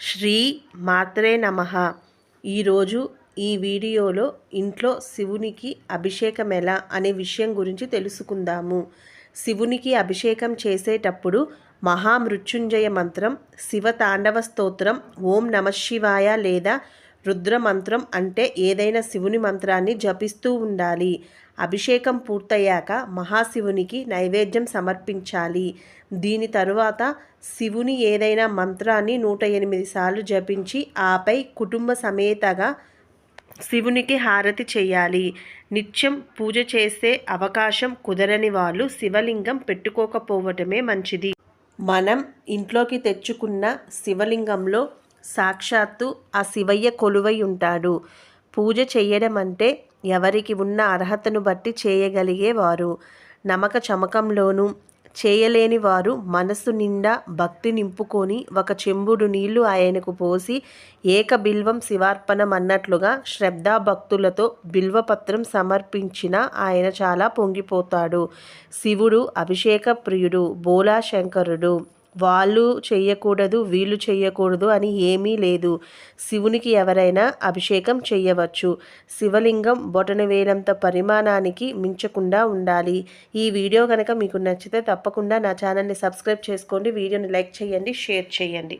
శ్రీ మాత్రే నమ. ఈరోజు ఈ వీడియోలో ఇంట్లో శివునికి అభిషేకం ఎలా అనే విషయం గురించి తెలుసుకుందాము. శివునికి అభిషేకం చేసేటప్పుడు మహామృత్యుంజయ మంత్రం శివ తాండవ స్తోత్రం ఓం నమ శివాయ లేదా రుద్ర మంత్రం అంటే ఏదైనా శివుని మంత్రాన్ని జపిస్తూ ఉండాలి. అభిషేకం పూర్తయ్యాక మహాశివునికి నైవేద్యం సమర్పించాలి. దీని తరువాత శివుని ఏదైనా మంత్రాన్ని నూట ఎనిమిది సార్లు జపించి ఆపై కుటుంబ సమేతగా శివునికి హారతి చేయాలి. నిత్యం పూజ చేసే అవకాశం కుదరని వాళ్ళు శివలింగం పెట్టుకోకపోవటమే మంచిది. మనం ఇంట్లోకి తెచ్చుకున్న శివలింగంలో సాక్షాత్తు ఆ శివయ్య కొలువై ఉంటాడు. పూజ చేయడం అంటే ఎవరికి ఉన్న అర్హతను బట్టి చేయగలిగేవారు. నమక చమకంలోనూ చేయలేని వారు మనసు నిండా భక్తి నింపుకొని ఒక చెంబుడు నీళ్ళు ఆయనకు పోసి ఏక బిల్వం శివార్పణం అన్నట్లుగా శ్రద్ధాభక్తులతో బిల్వపత్రం సమర్పించిన ఆయన చాలా పొంగిపోతాడు. శివుడు అభిషేక ప్రియుడు బోలాశంకరుడు. వాళ్ళు చెయ్యకూడదు వీళ్ళు చెయ్యకూడదు అని ఏమీ లేదు. శివునికి ఎవరైనా అభిషేకం చెయ్యవచ్చు. శివలింగం బొటన వేలంత పరిమాణానికి మించకుండా ఉండాలి. ఈ వీడియో కనుక మీకు నచ్చితే తప్పకుండా నా ఛానల్ని సబ్స్క్రైబ్ చేసుకోండి. వీడియోని లైక్ చేయండి షేర్ చేయండి.